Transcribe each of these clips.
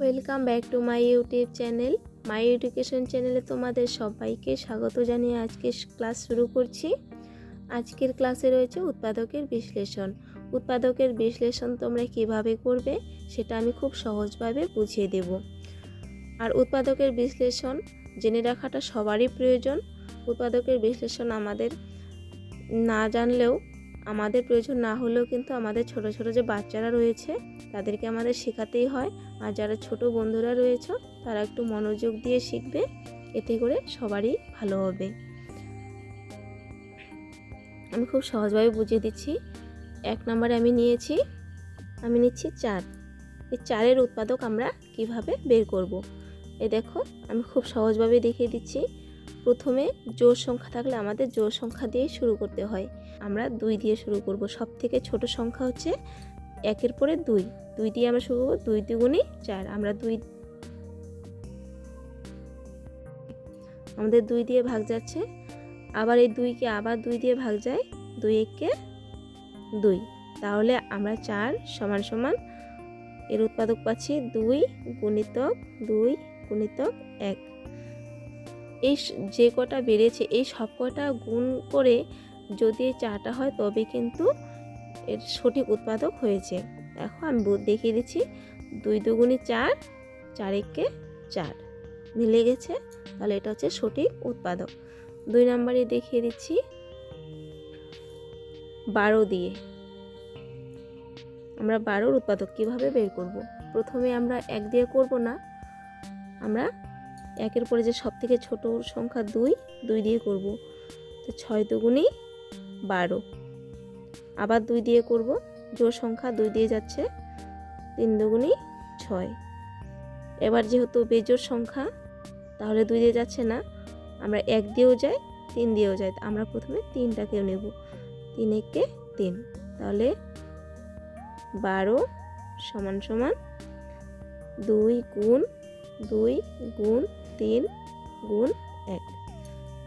Welcome back to my YouTube channel my education চ্যানেলে তোমাদের সবাইকে স্বাগত জানিয়ে আজকে ক্লাস শুরু করছি। আজকের ক্লাসে রয়েছে উৎপাদকের বিশ্লেষণ। উৎপাদকের বিশ্লেষণ তোমরা কীভাবে করবে সেটা আমি খুব সহজভাবে বুঝিয়ে দেব। আর উৎপাদকের বিশ্লেষণ জেনে রাখাটা সবারই প্রয়োজন। উৎপাদকের বিশ্লেষণ আমাদের না জানলেও আমাদের প্রয়োজন না হলেও কিন্তু আমাদের ছোট ছোট যে বাচ্চারা রয়েছে, তাদেরকে আমাদের শেখাতেই হয়। আর যারা ছোট বন্ধুরা রয়েছে, তারা একটু মনোযোগ দিয়ে শিখবে, এতে করে সবারই ভালো হবে। আমি খুব সহজভাবে বুঝিয়ে দিচ্ছি। এক নম্বরে আমি নিয়েছি, আমি নিচ্ছি চার এই চারের উৎপাদক আমরা কীভাবে বের করব। এ দেখো, আমি খুব সহজভাবে দেখিয়ে দিচ্ছি। প্রথমে জোর সংখ্যা থাকলে আমাদের জোর সংখ্যা দিয়ে শুরু করতে হয়। আমরা দুই দিয়ে শুরু করব। সব থেকে ছোট সংখ্যা হচ্ছে একের পরে দুই। দুই দিয়ে আমরা শুরু করব দুই দ্বিগুণে চার। আমরা দুই আমাদের দুই দিয়ে ভাগ যাচ্ছে। আবার এই দুইকে আবার দুই দিয়ে ভাগ যায়। দুই এককে দুই। তাহলে আমরা চার সমান সমান এর উৎপাদক পাচ্ছি দুই গুণিতক দুই গুণিতক এক। এই যে কটা বেড়েছে, এই সব কটা গুণ করে যদি চাটা হয়, তবে কিন্তু এর সঠিক উৎপাদক হয়েছে। এখন আমি দেখিয়ে দিচ্ছি। দুই দুগুণি চার চার একে চার। মিলে গেছে। তাহলে এটা হচ্ছে সঠিক উৎপাদক। দুই নম্বরে দেখিয়ে দিচ্ছি। বারো দিয়ে। আমরা বারোর উৎপাদক কীভাবে বের করব। প্রথমে আমরা এক দিয়ে করব না। আমরা একের পরে যে সব থেকে ছোট সংখ্যা দুই দুই দিয়ে করব। তো ছয় দুগুণি বারো। আবার দুই দিয়ে করব জোর সংখ্যা দুই দিয়ে যাচ্ছে, তিন দুগুণি ছয়। এবার যেহেতু বেজোর সংখ্যা, তাহলে দুই দিয়ে যাচ্ছে না। আমরা এক দিয়েও যাই, তিন দিয়েও যাই আমরা প্রথমে তিনটাকেও নেব। তিন একে তিন। তাহলে বারো সমান সমান দুই গুণ দুই গুণ তিন গুণ এক।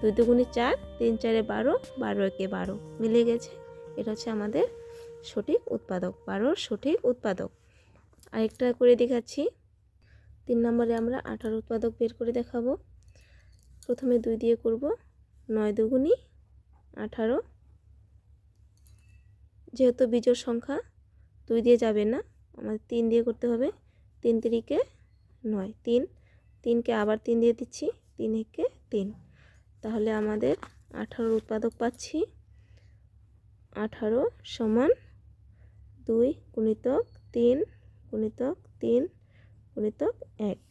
দুই দুগুণে চার, তিন চারে বারো বারো একে বারো। মিলে গেছে। এটা হচ্ছে আমাদের সঠিক উৎপাদক, বারোর সঠিক উৎপাদক। আরেকটা করে দেখাচ্ছি। তিন নম্বরে আমরা আঠারো উৎপাদক বের করে দেখাবো। প্রথমে দুই দিয়ে করব। নয় দুগুণি আঠারো। যেহেতু বীজোর সংখ্যা, দুই দিয়ে যাবে না। আমাদের তিন দিয়ে করতে হবে। তিন তিরিকে নয়। তিন তিনকে আবার তিন দিয়ে দিচ্ছি তিন একে তিন। তাহলে আমাদের আঠারোর উৎপাদক পাচ্ছি। আঠারো সমান দুই গুণিতক তিন গুণিতক তিন গুণিতক এক।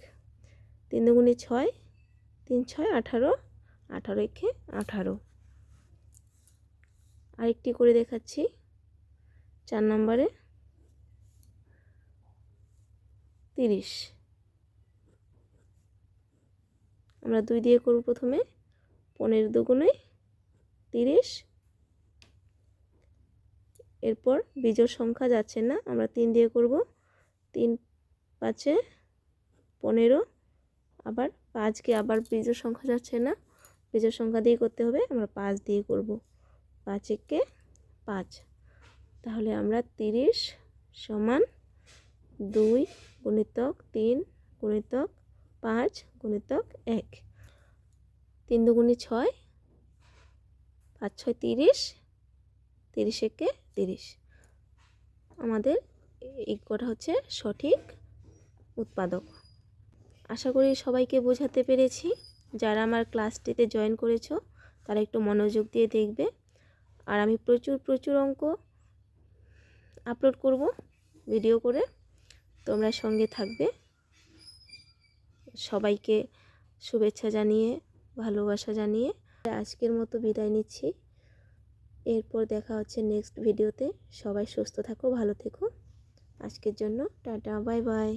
তিন দুগুণি ছয়, তিন ছয় আঠারো আঠারো একে আঠারো। আরেকটি করে দেখাচ্ছি, চার নম্বরে তিরিশ। আমরা দুই দিয়ে করব প্রথমে পনেরো দুগুণে তিরিশ। এরপর বীজোর সংখ্যা যাচ্ছে না, আমরা তিন দিয়ে করব। তিন পাঁচে পনেরো, আবার পাঁচকে আবার বীজোর সংখ্যা যাচ্ছে না, বীজোর সংখ্যা দিয়ে করতে হবে, আমরা পাঁচ দিয়ে করব। পাঁচ একে পাঁচ। তাহলে আমরা তিরিশ সমান দুই গুণিতক তিন গুণিতক পাঁচ গুণিতক এক। তিন দুগুণি ছয়, পাঁচ ছয় তিরিশ তিরিশ একে তিরিশ। আমাদের এই কটা হচ্ছে সঠিক উৎপাদক। আশা করি সবাইকে বোঝাতে পেরেছি। যারা আমার ক্লাসটিতে জয়েন করেছ, তারা একটু মনোযোগ দিয়ে দেখবে। আর আমি প্রচুর প্রচুর অঙ্ক আপলোড করব, ভিডিও করে তোমরা সঙ্গে থাকবে। সবাইকে শুভেচ্ছা জানিয়ে, ভালোবাসা জানিয়ে আজকের মতো বিদায় নিচ্ছি। এরপর দেখা হচ্ছে নেক্সট ভিডিওতে সবাই সুস্থ থাকো, ভালো থেকো। আজকের জন্য টাটা বাই বাই